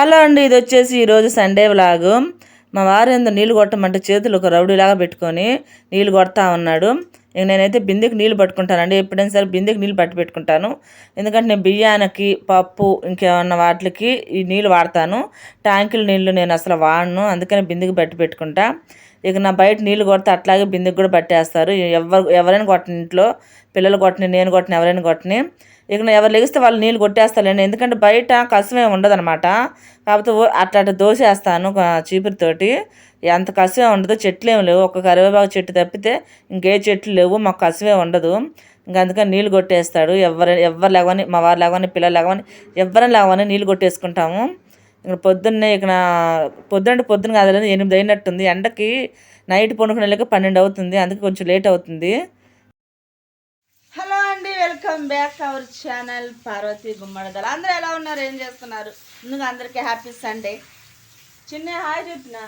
Hello అండి ఇది వచ్చేసి ఈరోజు సండే వ్లాగు మా వారు ఎందుకు నీళ్ళు కొట్టమంటే చేతులు ఒక రౌడీలాగా పెట్టుకొని నీళ్ళు కొడతా ఉన్నాడు. ఇక నేనైతే బిందెకి నీళ్ళు పట్టుకుంటానండి. ఎప్పుడైనా సరే బిందెకి నీళ్ళు పట్టి పెట్టుకుంటాను. ఎందుకంటే నేను బియ్యానికి పప్పు ఇంకేమన్నా వాటికి ఈ నీళ్ళు వాడతాను. ట్యాంకుల నీళ్ళు నేను అసలు వాడను. అందుకని బిందెకి పట్టి పెట్టుకుంటా. ఇక నా బయట నీళ్ళు కొడితే అట్లాగే బిందెకి కూడా పట్టేస్తారు. ఎవరు ఎవరైనా కొట్టని ఇంట్లో పిల్లలు కొట్టని నేను కొట్టని ఎవరైనా కొట్టని. ఇక ఎవరు లెగిస్తే వాళ్ళు నీళ్ళు కొట్టేస్తాను ఎందుకంటే బయట కసమే ఉండదనమాట కాకపోతే ఓ- అట్లా అట్లా దోసేస్తాను ఒక చీపురుతోటి. ఎంత కసమే ఉండదు చెట్లు ఏమి లేవు. ఒక కరివేపాకు చెట్టు తప్పితే ఇంకే చెట్లు లేవు. మాకు కసమే ఉండదు. ఇంకా అందుకని నీళ్ళు కొట్టేస్తాడు. ఎవరు ఎవరు లేవని మా వారు లేవని పిల్లలు లేవని ఎవరైనా లేవని నీళ్ళు కొట్టేసుకుంటాము. ఇక్కడ పొద్దున్నే ఇక్కడ పొద్దున్న పొద్దున్న కాదు ఎనిమిది అయినట్టుంది. ఎండకి నైట్ పండుకునే లేక పన్నెండు అవుతుంది. అందుకే కొంచెం లేట్ అవుతుంది. Welcome back our channel Parvathi Gummadadala. అందరూ ఎలా ఉన్నారు? ఏం చేస్తున్నారు? ముందుగా అందరికీ హ్యాపీ సండే. చిన్న హాయ్ చెప్పిన.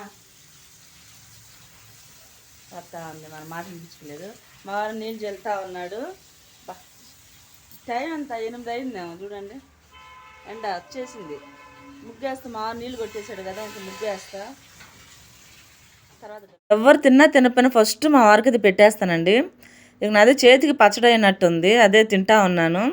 వస్తా ఉంది మన మాట వినిపించుకోలేదు. మా వారు నీళ్ళు చెల్తా ఉన్నాడు. టైం అంతా ఎనిమిది అయిందేమో చూడండి. ఎండ వచ్చేసింది. ముగ్గేస్తా మా వారు నీళ్ళు కొట్టేశాడు కదా ఇంకా ముగ్గేస్తా. తర్వాత ఎవరు తిన్నా తినపోయినా ఫస్ట్ మా వారికి ఇది పెట్టేస్తానండి. ఇక నాది చేతికి పచ్చడి అయినట్టుంది అదే తింటా ఉన్నాను.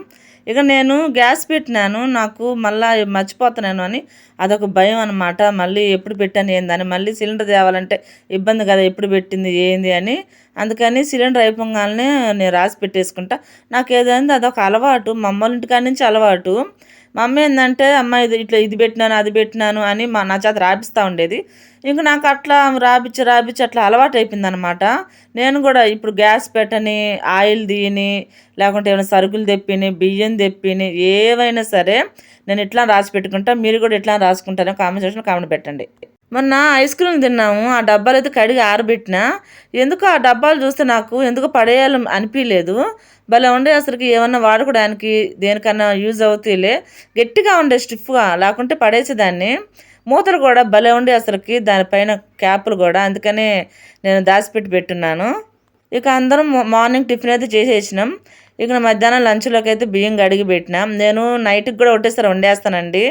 ఇక నేను గ్యాస్ పెట్టినాను నాకు మళ్ళీ మర్చిపోతున్నాను అని అదొక భయం అనమాట మళ్ళీ ఎప్పుడు పెట్టాను ఏందని మళ్ళీ సిలిండర్ తేవాలంటే ఇబ్బంది కదా ఎప్పుడు పెట్టింది ఏంది అని. అందుకని సిలిండర్ అయిపోగానే నేను రాసి పెట్టేసుకుంటా. నాకు ఏదైంది అదొక అలవాటు మా అమ్మోళ్ళ ఇంటికాడ నుంచి అలవాటు. మా అమ్మ ఏంటంటే అమ్మ ఇది ఇట్లా ఇది పెట్టినాను అది పెట్టినాను అని మా నా చేత రాపిస్తూ ఉండేది. ఇంక నాకు అట్లా రాపిచ్చి రాపిచ్చి అట్లా అలవాటు అయిపోయింది అనమాట నేను కూడా ఇప్పుడు గ్యాస్ పెట్టని ఆయిల్ తీయని లేకుంటే ఏమైనా సరుకులు తెప్పిని బియ్యం తెప్పిని ఏవైనా సరే నేను ఇట్లా రాసి పెట్టుకుంటా మీరు కూడా ఇట్లా రాసుకుంటారో కామెంట్ సెక్షన్లో కామెంట్ పెట్టండి. మొన్న ఐస్ క్రీమ్ తిన్నాము ఆ డబ్బాలు అయితే కడిగి ఆరబెట్టిన. ఎందుకు ఆ డబ్బాలు చూస్తే నాకు ఎందుకు పడేయాలి అనిపించలేదు భలే ఉండే అసలుకి ఏమన్నా వాడుకోవడానికి దేనికన్నా యూజ్ అవుతాయిలే గట్టిగా ఉండే స్టిఫ్గా లేకుంటే పడేసేదాన్ని. మూతలు కూడా భలే ఉండే అసలుకి దానిపైన క్యాపులు కూడా. అందుకనే నేను దాచిపెట్టి పెట్టున్నాను. ఇక అందరం మార్నింగ్ టిఫిన్ అయితే చేసేసినాం. ఇక మధ్యాహ్నం లంచ్లోకి అయితే బియ్యం కడిగి పెట్టిన. నేను నైట్కి కూడా ఒకటేసారి వండేస్తానండి.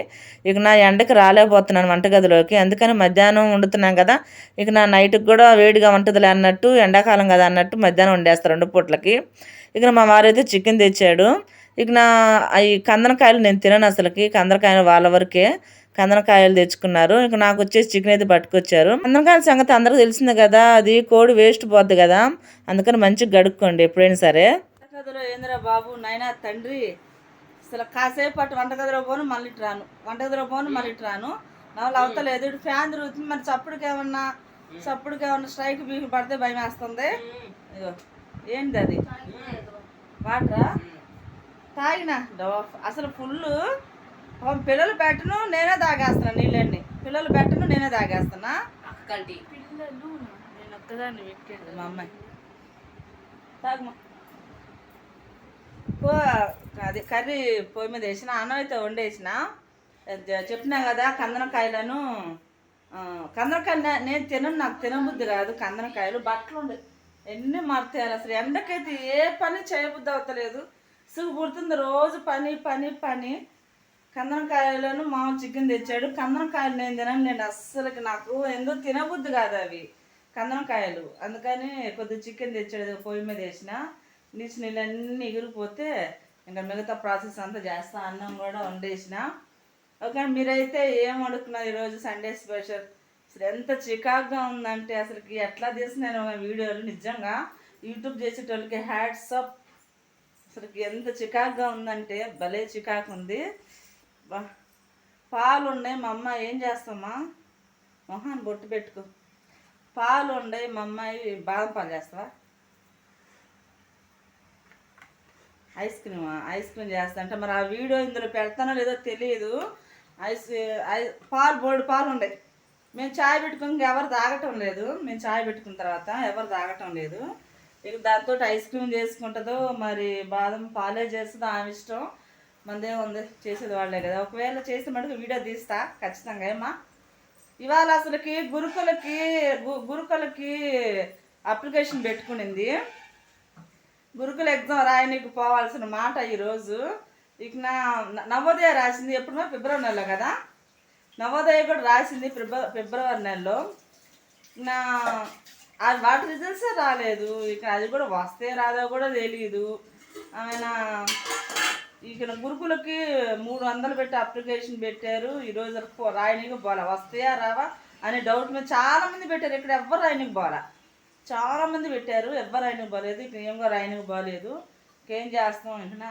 ఇక నా ఎండకి రాలేకపోతున్నాను వంటగదిలోకి. అందుకని మధ్యాహ్నం వండుతున్నాం కదా ఇక నా నైట్కి కూడా వేడిగా ఉంటుందిలే అన్నట్టు ఎండాకాలం కదా అన్నట్టు మధ్యాహ్నం వండేస్తారు రెండు పూట్లకి. ఇక మా వారైతే చికెన్ తెచ్చాడు. ఇక నా ఈ కందనకాయలు నేను తినను అసలుకి. కందనకాయలు వాళ్ళ వరకే కందనకాయలు తెచ్చుకున్నారు. ఇక నాకు వచ్చేసి చికెన్ అయితే పట్టుకొచ్చారు. కందనకాయల సంగతి అందరికీ తెలిసిందే కదా అది కోడి వేస్ట్ పోద్ది కదా. అందుకని మంచిగా గడుక్కోండి ఎప్పుడైనా సరే. వంటగదిలో ఏందిరా బాబు నాయనా తండ్రి. అసలు కాసేపు అటు వంటగదిలో పోను మళ్ళీ ఇటు రాను. వంటగదిలో పోను మళ్ళీ రాను. నవలు అవతలేదు. ఇటు ఫ్యాన్ తిరుగుతుంది. మరి చప్పుడుకి ఏమన్నా చప్పుడుకి ఏమన్నా స్ట్రైక్ బీకి పడితే భయం వేస్తుంది ఇదిగో ఏంటి అది? వాటరా? తాగిన? అసలు ఫుల్ పిల్లలు పెట్టను నేనే తాగేస్తున్నా నీళ్ళన్నీ. పిల్లలు పెట్టను నేనే తాగేస్తున్నా. పిల్లలు నేను ఒక్కదాన్ని పెట్టాను మా అమ్మాయి. తాగమా? పో అది కర్రీ పొయ్యి మీద వేసిన అన్నం అయితే వండేసిన. చెప్పినా కదా కందనకాయలను కందనకాయలు నేను తినను నాకు తినబుద్ధి కాదు కందనకాయలు. బట్టలు ఉండే ఎన్ని మారుతాయాలి అసలు? ఎండకైతే ఏ పని చేయబుద్ధి అవుతలేదు సుగు పుడుతుంది రోజు పని పని పని. కందనకాయలను మామ చికెన్ తెచ్చాడు. కందనకాయలు నేను తినను నేను అస్సలకి నాకు ఎందుకు తినబుద్ధి కాదు అవి కందనకాయలు. అందుకని కొద్దిగా చికెన్ తెచ్చాడు పొయ్యి మీద వేసిన. నీచు నీళ్ళన్నీ ఎగిరిపోతే ఇంకా మిగతా ప్రాసెస్ అంతా చేస్తా అన్నం కూడా వండేసిన. ఓకే మీరైతే ఏం వండుకున్నారు ఈరోజు సండే స్పెషల్? అసలు ఎంత చికాగ్గా ఉందంటే అసలుకి ఎట్లా తీసినాను వీడియోలు నిజంగా. యూట్యూబ్ చేసేటోళ్ళకి హ్యాట్స్ అప్. అసలుకి ఎంత చికాగ్గా ఉందంటే భలే చికాకు ఉంది. పాలు ఉన్నాయి మా అమ్మ ఏం చేస్తామా? మొహాన్ని బొట్టు పెట్టుకో. పాలు ఉన్నాయి మా అమ్మాయి బాదం పాలు చేస్తావా? ఐస్ క్రీమ్ ఐస్ క్రీమ్ చేస్తా అంటే మరి ఆ వీడియో ఇందులో పెడతానో లేదో తెలియదు ఐస్ ఐ- పాలు బోర్డు పాలు ఉన్నాయి మేము చాయ్ పెట్టుకుని ఎవరు తాగటం లేదు. మేము చాయ్ పెట్టుకున్న తర్వాత ఎవరు తాగటం లేదు. ఇక దాంతో ఐస్ క్రీమ్ చేసుకుంటుందో మరి బాదం పాలే చేస్తుందో ఆమె ఇష్టం. మందే ఉంది? చేసేది వాళ్ళే కదా. ఒకవేళ చేస్తే మటుకు వీడియో తీస్తా ఖచ్చితంగా. ఏమా ఇవాళ అసలుకి గురుకులకి గు- గురుకులకి అప్లికేషన్ పెట్టుకునింది. గురుకుల ఎగ్జామ్ రాయనీకి పోవాల్సిన మాట ఈరోజు. ఇక నా నవోదయ రాసింది ఎప్పుడు ఫిబ్రవరి నెలలో కదా? నవోదయ కూడా రాసింది ఫిబ్ర ఫిబ్రవరి నెలలో. నా అది వాటి రిజల్ట్సే రాలేదు. ఇక అది కూడా వస్తే రాదో కూడా తెలియదు ఆయన ఇక గురుకులకి మూడు వందలు పెట్టి అప్లికేషన్ పెట్టారు. ఈరోజు వరకు రాయనికి పోలా. వస్తాయా రావా అనే డౌట్ మీద చాలామంది పెట్టారు. ఇక్కడ ఎవ్వరు రాయనికి పోలా. చాలా మంది పెట్టారు. ఎవ్వరు ఆయనకు బాగాలేదు ఇక ఏం కూడా ఆయనకు బాగాలేదు ఇంకేం చేస్తాం అంటున్నా.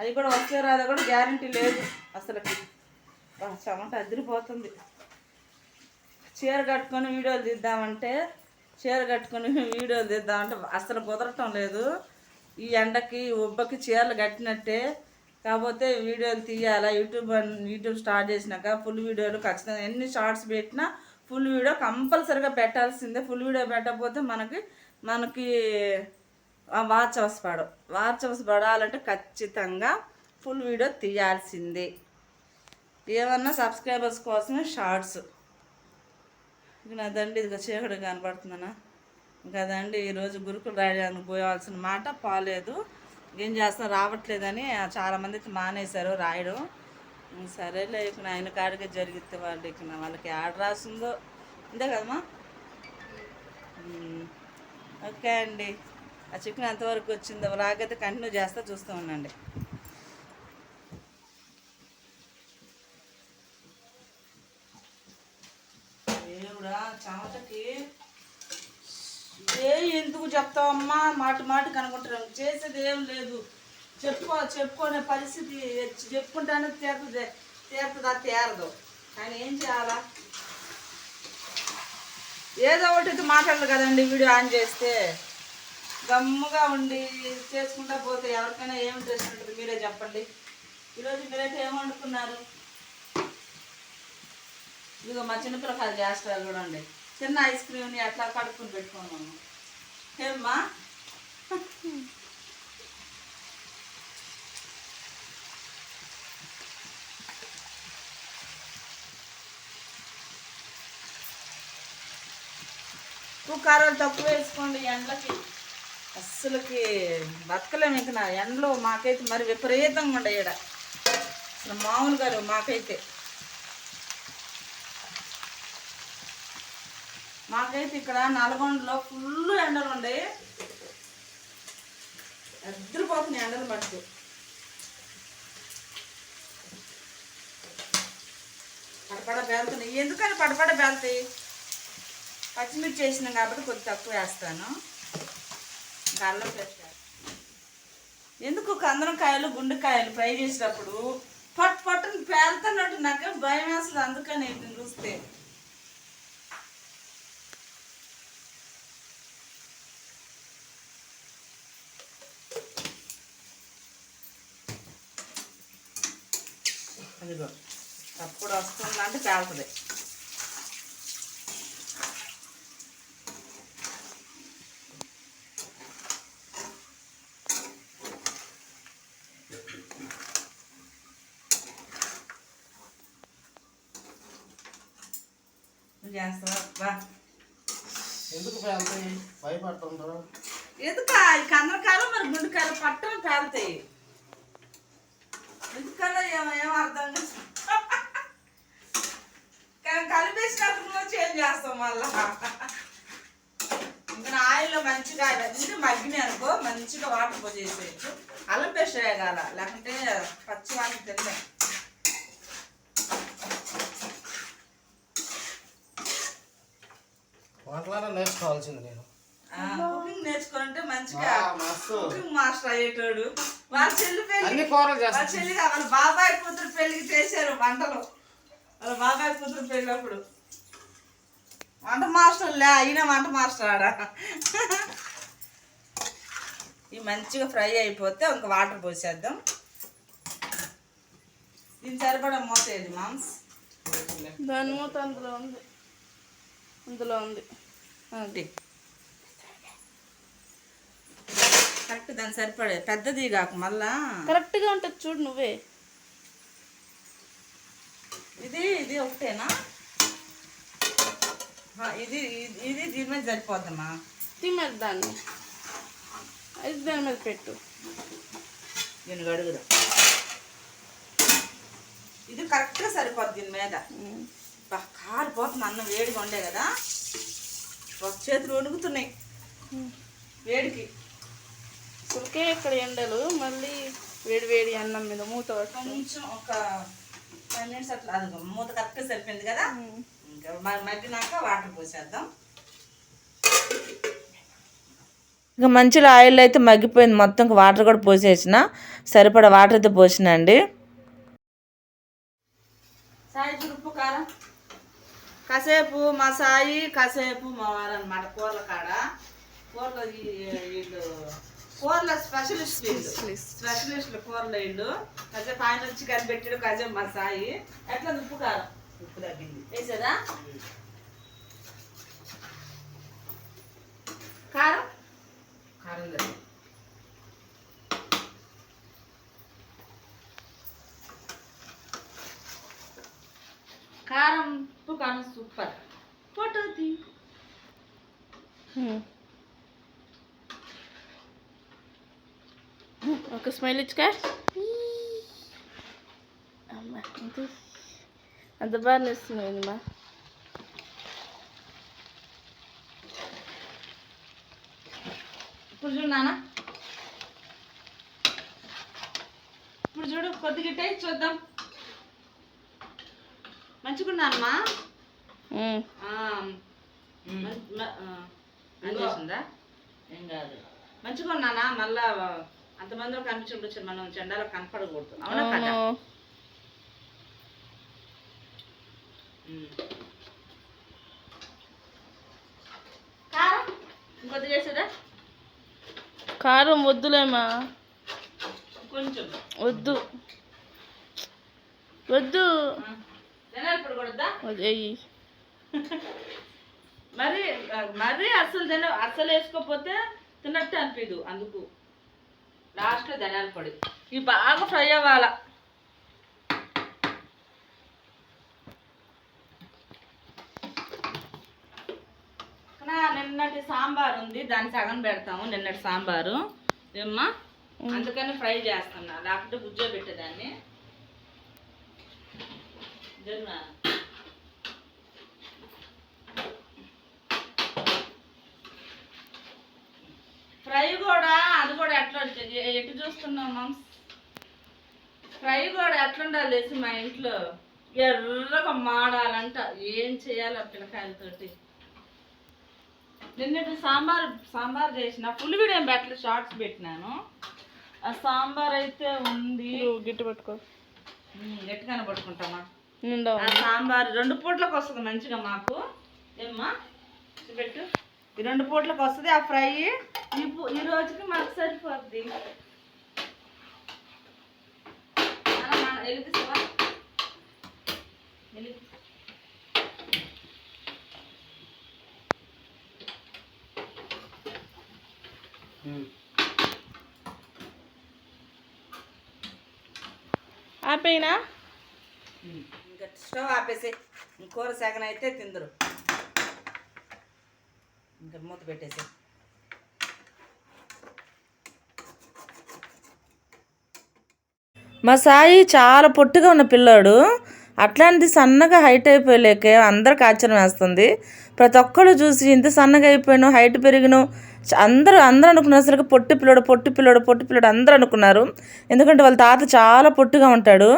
అది కూడా వస్తే రాదో కూడా గ్యారంటీ లేదు. అసలు ఆ చెమట అదిరిపోతుంది. చీర కట్టుకొని వీడియోలు తీద్దామంటే చీర కట్టుకొని వీడియోలు తీద్దామంటే అసలు కుదరటం లేదు. ఈ ఎండకి ఉబ్బకి చీరలు కట్టినట్టే. కాకపోతే వీడియోలు తీయాలా? యూట్యూబ్ యూట్యూబ్ స్టార్ట్ చేసినాక ఫుల్ వీడియోలు ఖచ్చితంగా ఎన్ని షార్ట్స్ పెట్టినా ఫుల్ వీడియో కంపల్సరీగా పెట్టాల్సిందే. ఫుల్ వీడియో పెట్టకపోతే మనకి మనకి వాచ్ అవర్స్ పడవు. వాచ్ అవర్స్ పడాలంటే ఖచ్చితంగా ఫుల్ వీడియో తీయాల్సిందే. ఏమన్నా సబ్స్క్రైబర్స్ కోసమే షార్ట్స్ అదండి నా దండి ఇదిగో చీకటి కనపడుతుందనా? ఇంకా ఈరోజు గురుకులు రాయడానికి పోవాల్సిన మాట పోలేదు. ఏం చేస్తా రావట్లేదని చాలామంది అయితే మానేశారు రాయడం. సరేలే ఇక ఆయన కాడికి జరిగితే వాళ్ళు ఇక వాళ్ళకి ఆడ రాసిందో? అంతే కదమ్మా? ఓకే అండి. ఆ చికెన్ ఎంతవరకు వచ్చిందో రాగైతే కంటిన్యూ చేస్తా చూస్తూ ఉండండి. దేవుడా చెమటకి? ఏ ఎందుకు చెప్తావమ్మా? మాట మాట కనుకుంటారు చేసేది ఏం లేదు. చెప్పుకో చెప్పుకునే పరిస్థితి చెప్పుకుంటానే తీరుతుంది తీరుతుందా తీరదు. కానీ ఏం చేయాలా? ఏదో ఒకటి మాట్లాడదు కదండి వీడియో ఆన్ చేస్తే. గమ్ముగా ఉండి చేసుకుంటా పోతే ఎవరికైనా ఏం ఇంట్రెస్ట్ ఉంటుంది మీరే చెప్పండి. ఈరోజు మీరైతే ఏం వండుకున్నారు? ఇదిగో మా చిన్నపిల్లకాయలు చేస్తారు చూడండి. చిన్న ఐస్ క్రీమ్ని అట్లా కడుక్కుని పెట్టుకున్నాము ఏమ్మా? ఉప్పు కారాలు తక్కువ వేసుకోండి ఎండలకి. అస్సలకి బతకలేము ఇంక నా ఎండలు మాకైతే మరి విపరీతంగా ఉండే ఈడ. అసలు మామూలుగా మాకైతే. మాకైతే ఇక్కడ నల్గొండలో ఫుల్ ఎండలు ఉండే. ఎద్దరిపోతున్నాయి ఎండలు మట్టి పడపడ బేలుతున్నాయి. ఎందుకని పడపడ బేలుతాయి? పచ్చిమిర్చి వేసినాం కాబట్టి కొద్ది తక్కువ వేస్తాను. ఇంకా అల్లం పేస్ట్ ఎందుకు కందనకాయలు గుండెకాయలు ఫ్రై చేసినప్పుడు పట్ పట్టుని పేలుతున్నట్టు నాకు భయం వేస్తుంది. అందుకని వీటిని చూస్తే. అదిగో అప్పుడు వస్తుందంటే పేలుతుంది నువ్వు చేస్తావా బా ఎందుకు పేలుతాయి? భయపడుతుంటారు. ఎందుక ఈ కందరకాయలు మరి గుండెకాయలు పట్టం పేలుతాయి? ఎందుకన్నా ఏమో ఏం అర్థం కానీ కలిపేసినప్పుడు చేంజ్ చేస్తాం మళ్ళా. ఇంకా ఆయిల్లో మంచిగా అన్ని మగ్గినాయి అనుకో మంచిగా వాటర్ పోసేసేయచ్చు. అల్లం పేస్ట్ వేయగాల లేకుంటే పచ్చి వాటర్ తినలేం. వంటలారా నేర్చుకోవాల్సింది నేను. కుకింగ్ నేర్చుకోవాలంటే మంచిగా కుకింగ్ మాస్టర్ అయ్యేటోడు. వాళ్ళ చెల్లి పెళ్ళి అన్ని కూరలు వాళ్ళ చెల్లి వాళ్ళ బాబాయ్ కూతురు పెళ్ళికి చేశారు వంటలు. వాళ్ళ బాబాయ్ కూతురు పెళ్ళి అప్పుడు వంట మాస్టర్ లే అయినా వంట మాస్టర్ ఆడ? ఇవి మంచిగా ఫ్రై అయిపోతే ఇంక వాటర్ పోసేద్దాం. దీని సరిపడా మూత ఏది మామ్స్? దాని మూత అందులో ఉంది. అందులో ఉంది. కరెక్ట్ దాని సరిపడే పెద్దది కాక మళ్ళా. కరెక్ట్గా ఉంటుంది చూడు నువ్వే. ఇది ఇది ఒకటేనా? ఇది ఇది- ఇది దీని మీద సరిపోద్దమ్మా. తిమ్మది దాన్ని. అది దాని మీద పెట్టు. దీన్ని అడుగుదాం. ఇది కరెక్ట్గా సరిపోద్ది దీని మీద. బా, కారిపోతుంది అన్నం వేడిగా ఉండే కదా. చేతులు వణుకుతున్నాయి. వేడికి. అసలుకే ఇక్కడ ఎండలు మళ్ళీ వేడి వేడి అన్నం మీద మూత. కొంచెం ఒక ఫైవ్ మినిట్స్ అట్లా అది మూత కరెక్ట్గా సరిపోయింది కదా? ఇంకా మగ్గినాక వాటర్ పోసేద్దాం. ఇంకా మంచిగా ఆయిల్ అయితే మగ్గిపోయింది. మొత్తం ఇంకా వాటర్ కూడా పోసేసిన. సరిపడా వాటర్ అయితే పోసిన అండి సాయి చురుపు కారం. కాసేపు మా సాయి కాసేపు మా వారు అనమాట కూరల కాడ. కూరలు వీళ్ళు కూరల స్పెషలిస్ట్ వీళ్ళు. స్పెషలిస్టులు కూరలు వీళ్ళు. కాసేపు ఆయన వచ్చి కనిపెట్టాడు కాసేపు మా సాయి. ఎట్లా ఉప్పు కారం? ఉప్పు తగ్గింది. వేసేదా? కారం? కారం లేదు కారం కారం సూపర్. ఫోటో తీ. ఒక స్మైల్ ఇచ్చుకా. అమ్మా అంత బాగా నేస్తుంది మా. ఇప్పుడు చూడు నాన్న. ఇప్పుడు చూడు కొద్దిగా టేస్ట్ చూద్దాం. మంచిగున్నానమ్మా ఉమ్. చేసిందా? ఏం కాదు. మంచిగా ఉన్నానా? మళ్ళా అంతమందిలో కనిపించినప్పుడు మనం చెండాలో కనపడకూడదు. అవునా కదా? కారం? ఇంకొద్ది చేసేదా? కారం వద్దులేమా కొంచెం. వద్దు. వద్దు. వెయ్యి మరి మరి అసలు తిన అస్సలు వేసుకోకపోతే తిన్నట్టు అనిపించదు అందుకు. లాస్ట్లో ధనియాల పొడి. ఇవి బాగా ఫ్రై అవ్వాల. నిన్నటి సాంబార్ ఉంది దాన్ని సగం పెడతాము నిన్నటి సాంబారు. ఏమ్మా? అందుకని ఫ్రై చేస్తున్నా. లేకపోతే గుజ్జో పెట్టేదాన్ని జరునా ఫ్రై కూడా అది కూడా ఎట్లా ఎటు చూస్తున్నాం మామ్స్ ఫ్రై కూడా ఎట్లుండాలి తెలిసి మా ఇంట్లో? ఎర్రగా మాడాలంట. ఏం చేయాలి ఆ పిల్లకాయలతోటి? నిన్నటి సాంబార్ సాంబార్ చేసిన. ఫుల్ వీడియో ఏం పెట్టలేదు షార్ట్స్ పెట్టినాను. ఆ సాంబార్ అయితే ఉంది. గిట్టు పట్టుకో. గట్టిగానే పట్టుకుంటామా? ఆ సాంబార్ రెండు పూట్లకు వస్తుంది మంచిగా మాకు. ఏమ్మా? పెట్టు ఈ రెండు పూట్లకు వస్తుంది ఆ ఫ్రై? ఈ పూ- ఈ రోజుకి మాకు సరిపోద్ది. ఆపేనా ఇంకా స్టవ్ ఆపేసి. కూర సగం అయితే తిందరు. ఇంకా మూత పెట్టేసి మా సాయి చాలా పొట్టిగా ఉన్న పిల్లాడు. అట్లాంటిది సన్నగా హైట్ అయిపోయలేక అందరికి ఆశ్చర్యం వేస్తుంది. ప్రతి ఒక్కళ్ళు చూసి ఇంత సన్నగా అయిపోయాను హైట్ పెరిగినావు అందరూ అందరూ అనుకున్నారు అసలు పొట్టి పిల్లడు పొట్టి పిల్లడు పొట్టి పిల్లడు అందరూ అనుకున్నారు. ఎందుకంటే వాళ్ళ తాత చాలా పొట్టిగా ఉంటాడు.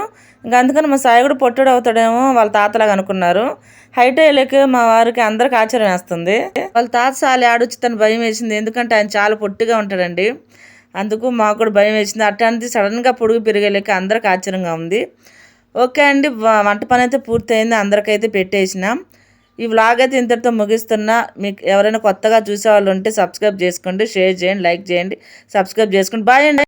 ఇంకా అందుకని మా సాయి కూడా పొట్టుడు అవుతాడేమో వాళ్ళ తాతలాగా అనుకున్నారు. హైట్ అయ్యలేక మా వారికి అందరికి ఆశ్చర్యం వేస్తుంది. వాళ్ళ తాత చాలా ఆడొచ్చి తను భయం వేసింది. ఎందుకంటే ఆయన చాలా పొట్టిగా ఉంటాడండి. అందుకు మాకు కూడా భయం వేసింది. అట్లాంటిది సడన్గా పొడుగు పెరిగేలేక అందరికి ఆశ్చర్యంగా ఉంది. ఓకే అండి వంట పని అయితే పూర్తయింది అందరికైతే పెట్టేసినాం. ఈ వ్లాగ్ అయితే ఇంతటితో ముగిస్తున్నా. మీకు ఎవరైనా కొత్తగా చూసే వాళ్ళు ఉంటే సబ్స్క్రైబ్ చేసుకోండి షేర్ చేయండి లైక్ చేయండి సబ్స్క్రైబ్ చేసుకోండి. బాయ్ అండి.